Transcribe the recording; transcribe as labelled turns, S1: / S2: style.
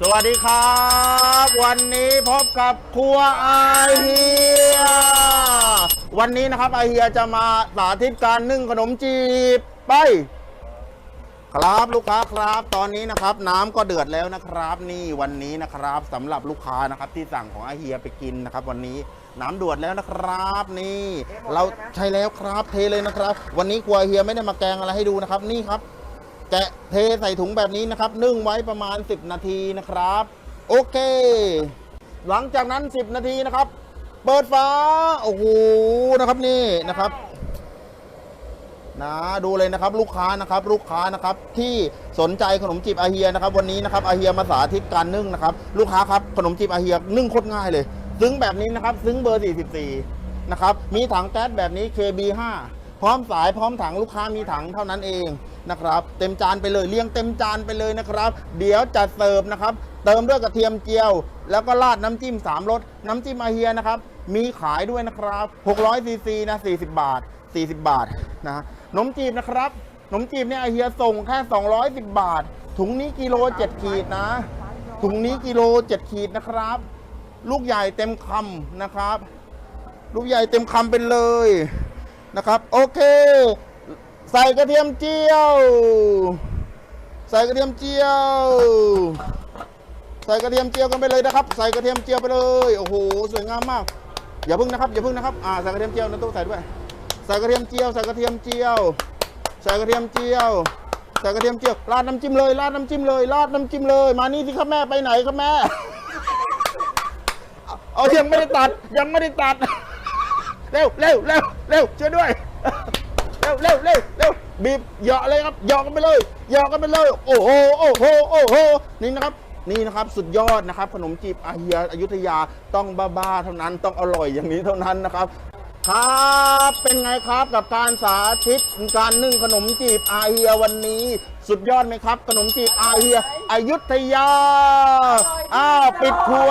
S1: สวัสดีครับ วันนี้พบกับครัวไอเฮีย วันนี้นะครับไอเฮียจะมาสาธิตการนึ่งขนมจีบไป ครับลูกค้าครับ ตอนนี้นะครับ น้ำก็เดือดแล้วนะครับ นี่วันนี้นะครับสำหรับลูกค้านะครับที่สั่งของไอเฮียไปกินนะครับ วันนี้น้ำเดือดแล้วนะครับ นี่ เราใช่แล้วครับเทเลยนะครับ วันนี้ครัวเฮียไม่ได้มาแกงอะไรให้ดูนะครับ นี่ครับ แกะเทใส่ถุงแบบนี้นะครับ นึ่งไว้ประมาณ 10 นาทีนะครับ โอเค หลังจากนั้น 10 นาทีนะครับ เปิดฝาโอ้โหนะครับนี่นะครับนะดูเลยนะครับลูกค้านะครับลูกค้านะครับที่สนใจขนมจีบอาเฮียนะครับ วันนี้นะครับอาเฮียมาสาธิตการนึ่งนะครับ ลูกค้าครับขนมจีบอาเฮียนึ่งโคตรง่ายเลย ซึ้งแบบนี้นะครับ ซึ้งเบอร์ 44 นะครับ มีถังแก๊สแบบนี้ KB5 ร้อมสายพร้อมถังลูกค้ามีถังเท่านั้นเองนะครับ เต็มจานไปเลยเรียงเต็มจานไปเลยนะครับ เดี๋ยวจัดเสิร์ฟนะครับ เติมด้วยกระเทียมเจียว แล้วก็ราดน้ำจิ้ม3รสน้ำจิ้มอาเฮียนะครับ มีขายด้วยนะครับ600ซีซีนะ40 บาท 40 บาทนะขนมจีบนะครับขนมจีบเนี่ยอาเฮียส่งแค่ 210 บาท ถุงนี้กิโล 7 ขีดนะ ถุงนี้กิโล 7 ขีดนะครับ ลูกใหญ่เต็มคำนะครับ ลูกใหญ่เต็มคำไปเลย นะครับ โอเค ใส่กระเทียมเจียว ใส่กระเทียมเจียว ใส่กระเทียมเจียวกันไปเลยนะครับ ใส่กระเทียมเจียวไปเลยโอ้โหสวยงามมาก อย่าพึ่งนะครับอย่าพึ่งนะครับอ่าใส่กระเทียมเจียวนะตู้ใส่ด้วยใส่กระเทียมเจียวใส่กระเทียมเจียวใส่กระเทียมเจียวใส่กระเทียมเจียวราดน้ำจิ้มเลยราดน้ำจิ้มเลยราดน้ำจิ้มเลย มานี่สิครับแม่ไปไหนครับแม่เอายังไม่ได้ตัดยังไม่ได้ตัด เร็วเร็วเร็วเร็วช่วยด้วย เร็วเร็วเร็วเร็วบีบเหยาะเลยครับเหยาะกันไปเลยเหยาะกันไปเลย โอ้โหโอ้โหโอ้โหนี่นะครับนี่นะครับสุดยอดนะครับ ขนมจีบอาเฮียอยุธยาต้องบ้าๆเท่านั้นต้องอร่อยอย่างนี้เท่านั้นนะครับครับเป็นไงครับกับการสาธิตการนึ่งขนมจีบอาเฮียวันนี้ สุดยอดไหมครับ ขนมจีบอาเฮียอยุธยาอ้าวปิดครัว